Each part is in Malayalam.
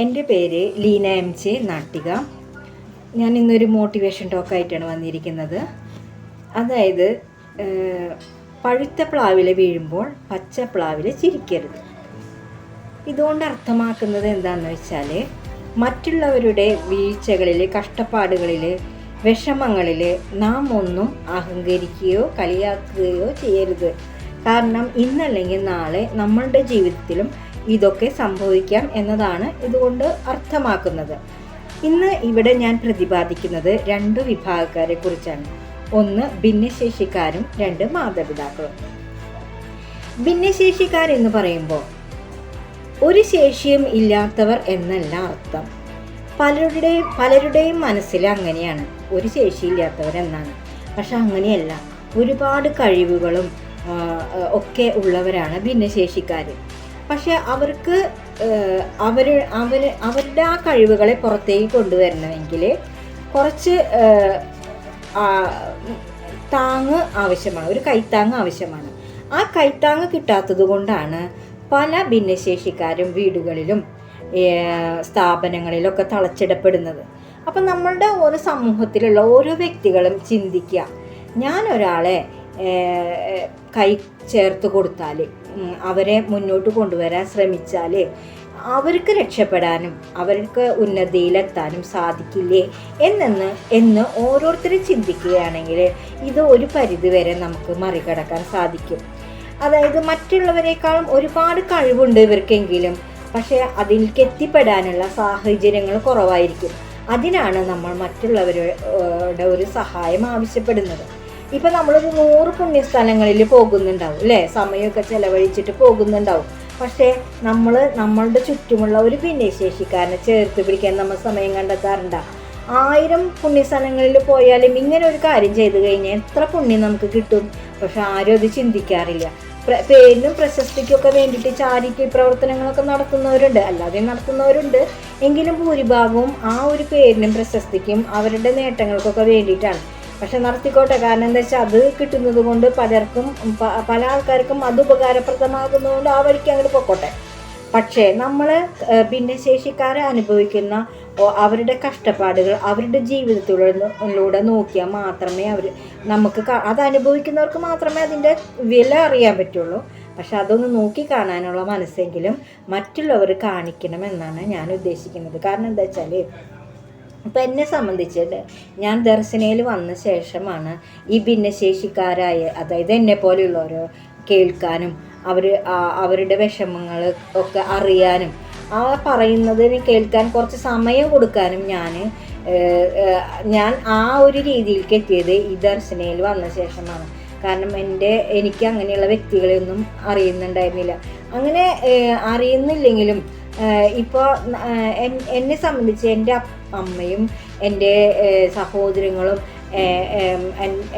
എന്റെ പേര് ലീന എം ജെ നാട്ടിക. ഞാൻ ഇന്നൊരു മോട്ടിവേഷൻ ടോക്കായിട്ടാണ് വന്നിരിക്കുന്നത്. അതായത് പഴുത്ത പ്ലാവിൽ വീഴുമ്പോൾ പച്ച പ്ലാവിൽ ചിരിക്കരുത്. ഇതുകൊണ്ട് അർത്ഥമാക്കുന്നത് എന്താണെന്ന് വെച്ചാൽ മറ്റുള്ളവരുടെ വീഴ്ചകളിൽ കഷ്ടപ്പാടുകളിൽ വിഷമങ്ങളിൽ നാം ഒന്നും അഹങ്കരിക്കുകയോ കളിയാക്കുകയോ ചെയ്യരുത്. കാരണം ഇന്നല്ലെങ്കിൽ നാളെ നമ്മളുടെ ജീവിതത്തിലും ഇതൊക്കെ സംഭവിക്കാം എന്നതാണ് ഇതുകൊണ്ട് അർത്ഥമാക്കുന്നത്. ഇന്ന് ഇവിടെ ഞാൻ പ്രതിപാദിക്കുന്നത് രണ്ട് വിഭാഗക്കാരെ കുറിച്ചാണ്. ഒന്ന് ഭിന്നശേഷിക്കാരും രണ്ട് മാതാപിതാക്കളും. ഭിന്നശേഷിക്കാരെന്ന് പറയുമ്പോൾ ഒരു ശേഷിയും ഇല്ലാത്തവർ എന്നല്ല അർത്ഥം. പലരുടെയും പലരുടെയും മനസ്സിൽ അങ്ങനെയാണ്. ഒരു ശേഷിയില്ലാത്തവർ എന്നാണ്. പക്ഷെ അങ്ങനെയല്ല. ഒരുപാട് കഴിവുകളും ഒക്കെ ഉള്ളവരാണ് ഭിന്നശേഷിക്കാർ പക്ഷെ അവർക്ക് അവർ അവർ അവരുടെ ആ കഴിവുകളെ പുറത്തേക്ക് കൊണ്ടുവരണമെങ്കിൽ കുറച്ച് താങ്ങ് ആവശ്യമാണ് ഒരു കൈത്താങ്ങ് ആവശ്യമാണ്. ആ കൈത്താങ്ങ് കിട്ടാത്തത് കൊണ്ടാണ് പല ഭിന്നശേഷിക്കാരും വീടുകളിലും സ്ഥാപനങ്ങളിലൊക്കെ തളച്ചിടപ്പെടുന്നത്. അപ്പം നമ്മളുടെ ഓരോ സമൂഹത്തിലുള്ള ഓരോ വ്യക്തികളും ചിന്തിക്കുക ഞാൻ ഒരാളെ കൈ ചേർത്ത് കൊടുത്താൽ അവരെ മുന്നോട്ട് കൊണ്ടുവരാൻ ശ്രമിച്ചാൽ അവർക്ക് രക്ഷപ്പെടാനും അവർക്ക് ഉന്നതിയിലെത്താനും സാധിക്കില്ലേ എന്നെന്ന് എന്ന് ഓരോരുത്തരും ചിന്തിക്കുകയാണെങ്കിൽ ഇത് ഒരു പരിധിവരെ നമുക്ക് മറികടക്കാൻ സാധിക്കും. അതായത് മറ്റുള്ളവരെക്കാളും ഒരുപാട് കഴിവുണ്ട് ഇവർക്കെങ്കിലും പക്ഷേ അതിലേക്ക് എത്തിപ്പെടാനുള്ള സാഹചര്യങ്ങൾ കുറവായിരിക്കും. അതിനാണ് നമ്മൾ മറ്റുള്ളവരുടെ ഒരു സഹായം ആവശ്യപ്പെടുന്നത്. ഇപ്പം നമ്മളൊരു നൂറ് പുണ്യസ്ഥലങ്ങളിൽ പോകുന്നുണ്ടാവും അല്ലേ? സമയമൊക്കെ ചെലവഴിച്ചിട്ട് പോകുന്നുണ്ടാവും. പക്ഷേ നമ്മൾ നമ്മളുടെ ചുറ്റുമുള്ള ഒരു ഭിന്നശേഷിക്കാരനെ ചേർത്ത് പിടിക്കാൻ നമ്മൾ സമയം കണ്ടെത്താറുണ്ട്. ആയിരം പുണ്യസ്ഥലങ്ങളിൽ പോയാലും ഇങ്ങനെ ഒരു കാര്യം ചെയ്തു കഴിഞ്ഞാൽ എത്ര പുണ്യം നമുക്ക് കിട്ടും? പക്ഷെ ആരും അത് ചിന്തിക്കാറില്ല. പേരിനും പ്രശസ്തിക്കൊക്കെ വേണ്ടിയിട്ട് ചാരിറ്റി പ്രവർത്തനങ്ങളൊക്കെ നടത്തുന്നവരുണ്ട്. അല്ലാതെ നടത്തുന്നവരുണ്ട്. എങ്കിലും ഭൂരിഭാഗവും ആ ഒരു പേരിനും പ്രശസ്തിക്കും അവരുടെ നേട്ടങ്ങൾക്കൊക്കെ വേണ്ടിയിട്ടാണ്. പക്ഷെ നടത്തിക്കോട്ടെ. കാരണം എന്താ വെച്ചാൽ അത് കിട്ടുന്നത് കൊണ്ട് പലർക്കും പല ആൾക്കാർക്കും അത് ഉപകാരപ്രദമാകുന്നതുകൊണ്ട് ആ വഴിക്ക് അങ്ങോട്ട് പൊക്കോട്ടെ. പക്ഷേ നമ്മൾ ഭിന്നശേഷിക്കാരെ അനുഭവിക്കുന്ന അവരുടെ കഷ്ടപ്പാടുകൾ അവരുടെ ജീവിതത്തിലൂടെ നോക്കിയാൽ മാത്രമേ അവർ നമുക്ക് അത് അനുഭവിക്കുന്നവർക്ക് മാത്രമേ അതിന്റെ വില അറിയാൻ പറ്റുള്ളൂ. പക്ഷെ അതൊന്ന് നോക്കി കാണാനുള്ള മനസ്സെങ്കിലും മറ്റുള്ളവർ കാണിക്കണമെന്നാണ് ഞാൻ ഉദ്ദേശിക്കുന്നത്. കാരണം എന്താ വെച്ചാൽ ഇപ്പം എന്നെ സംബന്ധിച്ചിട്ട് ഞാൻ ദർശനയിൽ വന്ന ശേഷമാണ് ഈ ഭിന്നശേഷിക്കാരായ അതായത് എന്നെ പോലെയുള്ളവർ കേൾക്കാനും അവർ അവരുടെ വിഷമങ്ങൾ ഒക്കെ അറിയാനും ആ പറയുന്നതിന് കേൾക്കാൻ കുറച്ച് സമയം കൊടുക്കാനും ഞാൻ ഞാൻ ആ ഒരു രീതിയിലേക്ക് എത്തിയത് ഈ ദർശനയിൽ വന്ന ശേഷമാണ്. കാരണം എന്റെ എനിക്ക് അങ്ങനെയുള്ള വ്യക്തികളെയൊന്നും അറിയുന്നുണ്ടായിരുന്നില്ല. അങ്ങനെ അറിയുന്നില്ലെങ്കിലും ഇപ്പോൾ എന്നെ സംബന്ധിച്ച് എന്റെ അമ്മയും എന്റെ സഹോദരങ്ങളും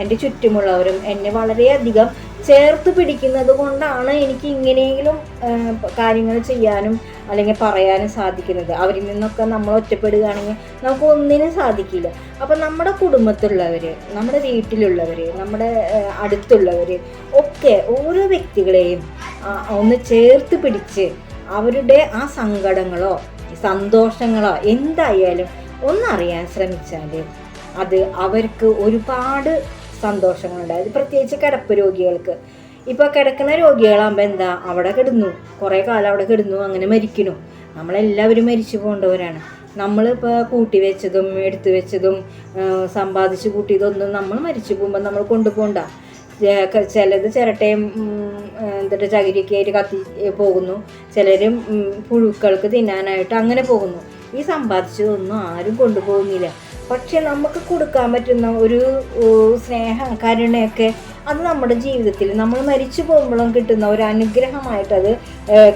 എന്റെ ചുറ്റുമുള്ളവരും എന്നെ വളരെയധികം ചേർത്ത് പിടിക്കുന്നത് കൊണ്ടാണ് എനിക്ക് ഇങ്ങനെയെങ്കിലും കാര്യങ്ങൾ ചെയ്യാനും അല്ലെങ്കിൽ പറയാനും സാധിക്കുന്നത്. അവരിൽ നിന്നൊക്കെ നമ്മൾ ഒറ്റപ്പെടുകയാണെങ്കിൽ നമുക്ക് ഒന്നിനും സാധിക്കില്ല. അപ്പം നമ്മുടെ കുടുംബത്തിലുള്ളവർ നമ്മുടെ വീട്ടിലുള്ളവർ നമ്മുടെ അടുത്തുള്ളവർ ഒക്കെ ഓരോ വ്യക്തികളെയും ഒന്ന് ചേർത്ത് പിടിച്ച് അവരുടെ ആ സങ്കടങ്ങളോ സന്തോഷങ്ങളോ എന്തായാലും ഒന്നറിയാൻ ശ്രമിച്ചാൽ അത് അവർക്ക് ഒരുപാട് സന്തോഷങ്ങളുണ്ടായത് പ്രത്യേകിച്ച് കിടപ്പ് രോഗികൾക്ക്. ഇപ്പോൾ കിടക്കുന്ന രോഗികളാകുമ്പോൾ എന്താ? അവിടെ കിടന്നു. കുറേ കാലം അവിടെ കിടന്നു അങ്ങനെ മരിക്കണു നമ്മളെല്ലാവരും മരിച്ചു പോകേണ്ടവരാണ്. നമ്മളിപ്പോൾ കൂട്ടി വെച്ചതും എടുത്തു വെച്ചതും സമ്പാദിച്ച് കൂട്ടിയതൊന്നും നമ്മൾ മരിച്ചു പോകുമ്പോൾ നമ്മൾ കൊണ്ടുപോകണ്ട. ചിലത് ചിരട്ടയും എന്നിട്ട് ചകിരിയൊക്കെ ആയിട്ട് കത്തി പോകുന്നു. ചിലരും പുഴുക്കൾക്ക് തിന്നാനായിട്ട് അങ്ങനെ പോകുന്നു. ഈ സമ്പാദിച്ചതൊന്നും ആരും കൊണ്ടുപോകുന്നില്ല. പക്ഷെ നമുക്ക് കൊടുക്കാൻ പറ്റുന്ന ഒരു സ്നേഹം കരുണയൊക്കെ അത് നമ്മുടെ ജീവിതത്തിൽ നമ്മൾ മരിച്ചു പോകുമ്പോഴും കിട്ടുന്ന ഒരു അനുഗ്രഹമായിട്ടത്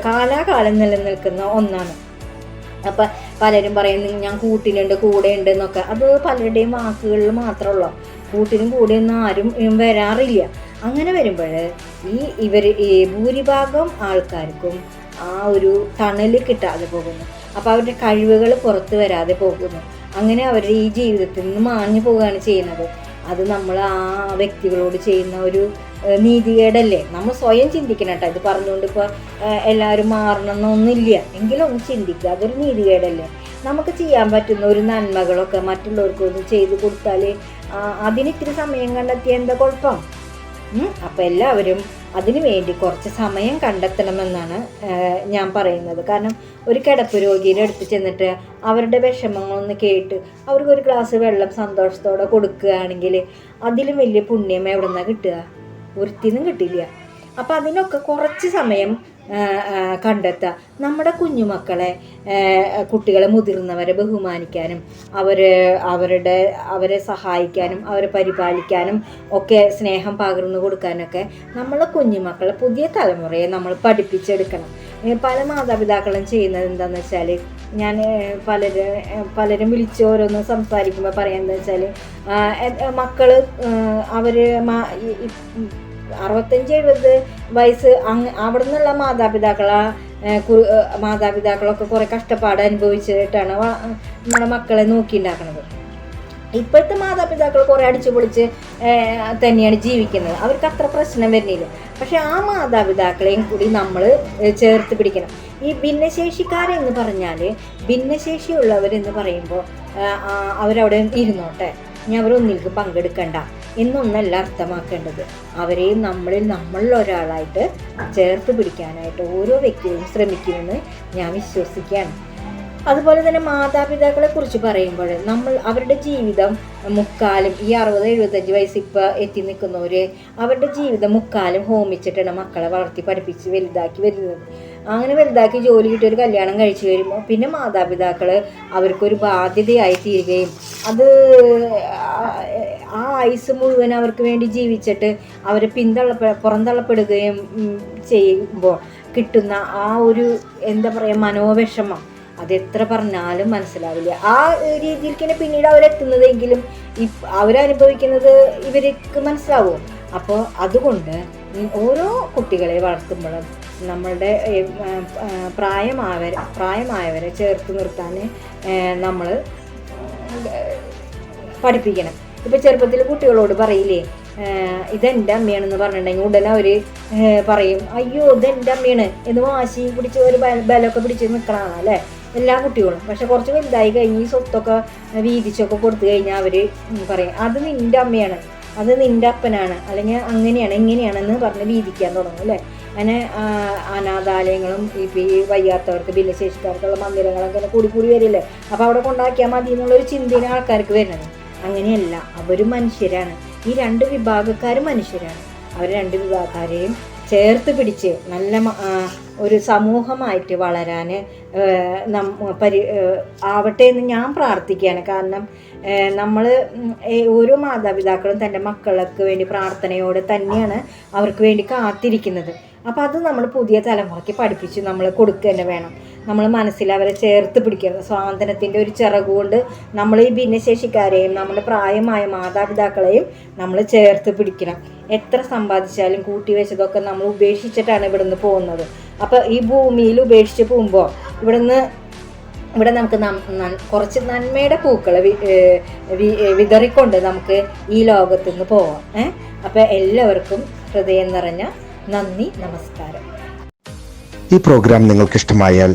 കാലാകാലം നിലനിൽക്കുന്ന ഒന്നാണ്. അപ്പം പലരും പറയുന്നു ഞാൻ കൂട്ടിനുണ്ട് കൂടെ ഉണ്ട് എന്നൊക്കെ. അത് പലരുടെയും വാക്കുകളിൽ മാത്രമുള്ളൂ കൂട്ടിനും കൂടെയൊന്നും ആരും വരാറില്ല. അങ്ങനെ വരുമ്പോൾ ഈ ഇവർ ഈ ഭൂരിഭാഗം ആൾക്കാർക്കും ആ ഒരു തണൽ കിട്ടാതെ പോകുന്നു. അപ്പോൾ അവരുടെ കഴിവുകൾ പുറത്ത് വരാതെ പോകുന്നു. അങ്ങനെ അവരുടെ ഈ ജീവിതത്തിൽ നിന്ന് മാഞ്ഞു പോവുകയാണ് ചെയ്യുന്നത്. അത് നമ്മൾ ആ വ്യക്തികളോട് ചെയ്യുന്ന ഒരു നീതികേടല്ലേ? നമ്മൾ സ്വയം ചിന്തിക്കണം കേട്ടോ. ഇത് പറഞ്ഞുകൊണ്ട് ഇപ്പോൾ എല്ലാവരും മാറണമെന്നൊന്നുമില്ല എങ്കിലും ഒന്ന് ചിന്തിക്കുക. അതൊരു നീതികേടല്ലേ? നമുക്ക് ചെയ്യാൻ പറ്റുന്ന ഒരു നന്മകളൊക്കെ മറ്റുള്ളവർക്ക് ഒന്ന് ചെയ്തു കൊടുത്താൽ അതിന് ഇത്തിരി സമയം കണ്ടെത്തിയ എന്താ കുഴപ്പം? ഉം, അപ്പം എല്ലാവരും അതിനു വേണ്ടി കുറച്ച് സമയം കണ്ടെത്തണമെന്നാണ് ഞാൻ പറയുന്നത്. കാരണം ഒരു കിടപ്പ് രോഗിയുടെ അടുത്ത് ചെന്നിട്ട് അവരുടെ വിഷമങ്ങളൊന്ന് കേട്ട് അവർക്ക് ഒരു ഗ്ലാസ് വെള്ളം സന്തോഷത്തോടെ കൊടുക്കുകയാണെങ്കിൽ അതിലും വലിയ പുണ്യം എവിടെ നിന്നാണ് കിട്ടുക? ഒരുത്തിനും കിട്ടില്ല അപ്പം അതിനൊക്കെ കുറച്ച് സമയം കണ്ടെത്തുക നമ്മുടെ കുഞ്ഞുമക്കളെ കുട്ടികളെ മുതിർന്നവരെ ബഹുമാനിക്കാനും അവരെ അവരുടെ അവരെ സഹായിക്കാനും അവരെ പരിപാലിക്കാനും ഒക്കെ സ്നേഹം പകർന്നു കൊടുക്കാനൊക്കെ നമ്മളെ കുഞ്ഞുമക്കളെ പുതിയ തലമുറയെ നമ്മൾ പഠിപ്പിച്ചെടുക്കണം. പല മാതാപിതാക്കളും ചെയ്യുന്നത് എന്താണെന്ന് വെച്ചാൽ ഞാൻ പലരും പലരും വിളിച്ച് ഓരോന്ന് സംസാരിക്കുമ്പോൾ പറയുന്നത് വെച്ചാൽ മക്കൾ അവർ അറുപത്തഞ്ച് എഴുപത് വയസ്സ് അങ്ങ് അവിടെ നിന്നുള്ള മാതാപിതാക്കളാ മാതാപിതാക്കളൊക്കെ കുറേ കഷ്ടപ്പാട് അനുഭവിച്ചിട്ടാണ് നമ്മുടെ മക്കളെ നോക്കിയിട്ടുണ്ടാക്കുന്നത് ഇപ്പോഴത്തെ മാതാപിതാക്കൾ കുറേ അടിച്ചു പൊളിച്ച് തന്നെയാണ് ജീവിക്കുന്നത്. അവർക്ക് അത്ര പ്രശ്നം വരുന്നില്ല. പക്ഷെ ആ മാതാപിതാക്കളെയും കൂടി നമ്മൾ ചേർത്ത് പിടിക്കണം. ഈ ഭിന്നശേഷിക്കാരെന്ന് പറഞ്ഞാൽ ഭിന്നശേഷിയുള്ളവരെന്ന് പറയുമ്പോൾ അവരവിടെ ഇരുന്നോട്ടെ. ഇനി അവരൊന്നിലേക്ക് പങ്കെടുക്കണ്ട. എന്നൊന്നല്ല അർത്ഥമാക്കേണ്ടത്. അവരെയും നമ്മളിൽ നമ്മളിൽ ഒരാളായിട്ട് ചേർത്ത് പിടിക്കാനായിട്ട് ഓരോ വ്യക്തിയും ശ്രമിക്കുമെന്ന് ഞാൻ വിശ്വസിക്കുകയാണ്. അതുപോലെ തന്നെ മാതാപിതാക്കളെ കുറിച്ച് പറയുമ്പോൾ നമ്മൾ അവരുടെ ജീവിതം മുക്കാലും ഈ അറുപത് എഴുപത്തഞ്ച് വയസ്സ് ഇപ്പോൾ എത്തി നിൽക്കുന്നവര് അവരുടെ ജീവിതം മുക്കാലും ഹോമിച്ചിട്ടാണ് മക്കളെ വളർത്തി പഠിപ്പിച്ച് വലുതാക്കി വരുന്നത്. അങ്ങനെ വലുതാക്കി ജോലി കിട്ടി ഒരു കല്യാണം കഴിച്ചു വരുമ്പോൾ പിന്നെ മാതാപിതാക്കൾ അവർക്കൊരു ബാധ്യതയായി തീരുകയും അത് ആ- ആയുസ് മുഴുവൻ അവർക്ക് വേണ്ടി ജീവിച്ചിട്ട് അവരെ പിന്തള്ളപ്പെ പുറന്തള്ളപ്പെടുകയും ചെയ്യുമ്പോൾ കിട്ടുന്ന ആ ഒരു എന്താ പറയുക മനോവിഷമം അതെത്ര പറഞ്ഞാലും മനസ്സിലാവില്ല. ആ രീതിയിലേക്ക് പിന്നീട് അവരെത്തുന്നതെങ്കിലും ഈ അവരനുഭവിക്കുന്നത് ഇവർക്ക് മനസ്സിലാവും. അപ്പോൾ അതുകൊണ്ട് ഓരോ കുട്ടികളെ വളർത്തുമ്പോഴും നമ്മളുടെ പ്രായമായവരെ പ്രായമായവരെ ചേർത്ത് നിർത്താൻ നമ്മൾ പഠിപ്പിക്കണം. ഇപ്പോൾ ചെറുപ്പത്തിൽ കുട്ടികളോട് പറയില്ലേ ഇതെന്റെ അമ്മയാണെന്ന് പറഞ്ഞിട്ടുണ്ടെങ്കിൽ ഉടനെ അവർ പറയും അയ്യോ ഇതെന്റെ അമ്മയാണ് എന്ന് വാശി പിടിച്ച് ഒരു ബല- ബലമൊക്കെ പിടിച്ച് നിൽക്കണതാണ് അല്ലേ? എല്ലാ കുട്ടികളും. പക്ഷെ കുറച്ച് വലുതായി കഴിഞ്ഞ് ഈ സ്വത്തൊക്കെ വീതിച്ചൊക്കെ കൊടുത്തു കഴിഞ്ഞാൽ അവർ പറയും അത് നിന്റെ അമ്മയാണ്. അത് നിന്റെ അപ്പനാണ്. അല്ലെങ്കിൽ അങ്ങനെയാണ് ഇങ്ങനെയാണെന്ന് പറഞ്ഞ് വീതിക്കാൻ തുടങ്ങും അല്ലേ? അങ്ങനെ അനാഥാലയങ്ങളും ഇപ്പം ഈ വയ്യാത്തവർക്ക് ഭിന്നശേഷിക്കാർക്കുള്ള മന്ദിരങ്ങളൊക്കെ അങ്ങനെ കൂടി കൂടി വരില്ലേ? അപ്പോൾ അവിടെ കൊണ്ടാക്കിയാൽ മതി എന്നുള്ളൊരു ചിന്തയാണ് ആൾക്കാർക്ക് വരുന്നത്. അങ്ങനെയല്ല അവരും മനുഷ്യരാണ്. ഈ രണ്ട് വിഭാഗക്കാരും മനുഷ്യരാണ്. അവർ രണ്ട് വിഭാഗക്കാരെയും ചേർത്ത് പിടിച്ച് നല്ല ഒരു സമൂഹമായിട്ട് വളരാൻ നം പരി ആവട്ടെ എന്ന് ഞാൻ പ്രാർത്ഥിക്കുകയാണ്. കാരണം നമ്മൾ ഓരോ മാതാപിതാക്കളും തന്റെ മക്കൾക്ക് വേണ്ടി പ്രാർത്ഥനയോടെ തന്നെയാണ് അവർക്ക് വേണ്ടി കാത്തിരിക്കുന്നത്. അപ്പോൾ അത് നമ്മൾ പുതിയ തലമുറയ്ക്ക് പഠിപ്പിച്ച് നമ്മൾ കൊടുക്കുക തന്നെ വേണം. നമ്മൾ മനസ്സിൽ അവരെ ചേർത്ത് പിടിക്കണം സ്വാതന്ത്ര്യത്തിന്റെ ഒരു ചിറകുകൊണ്ട് നമ്മൾ ഈ ഭിന്നശേഷിക്കാരെയും നമ്മുടെ പ്രായമായ മാതാപിതാക്കളെയും നമ്മൾ ചേർത്ത് പിടിക്കണം. എത്ര സമ്പാദിച്ചാലും കൂട്ടി വെച്ചതൊക്കെ നമ്മൾ ഉപേക്ഷിച്ചിട്ടാണ് ഇവിടെ നിന്ന് പോകുന്നത്. അപ്പോൾ ഈ ഭൂമിയിൽ ഉപേക്ഷിച്ച് പോകുമ്പോൾ ഇവിടെ നിന്ന് ഇവിടെ നമുക്ക് കുറച്ച് നന്മയുടെ പൂക്കൾ വിതറിക്കൊണ്ട് നമുക്ക് ഈ ലോകത്തു നിന്ന് പോവാം. ഏഹ് അപ്പോൾ എല്ലാവർക്കും ഹൃദയം നിറഞ്ഞ നന്ദി നമസ്കാരം. ഈ പ്രോഗ്രാം നിങ്ങൾക്ക് ഇഷ്ടമായാൽ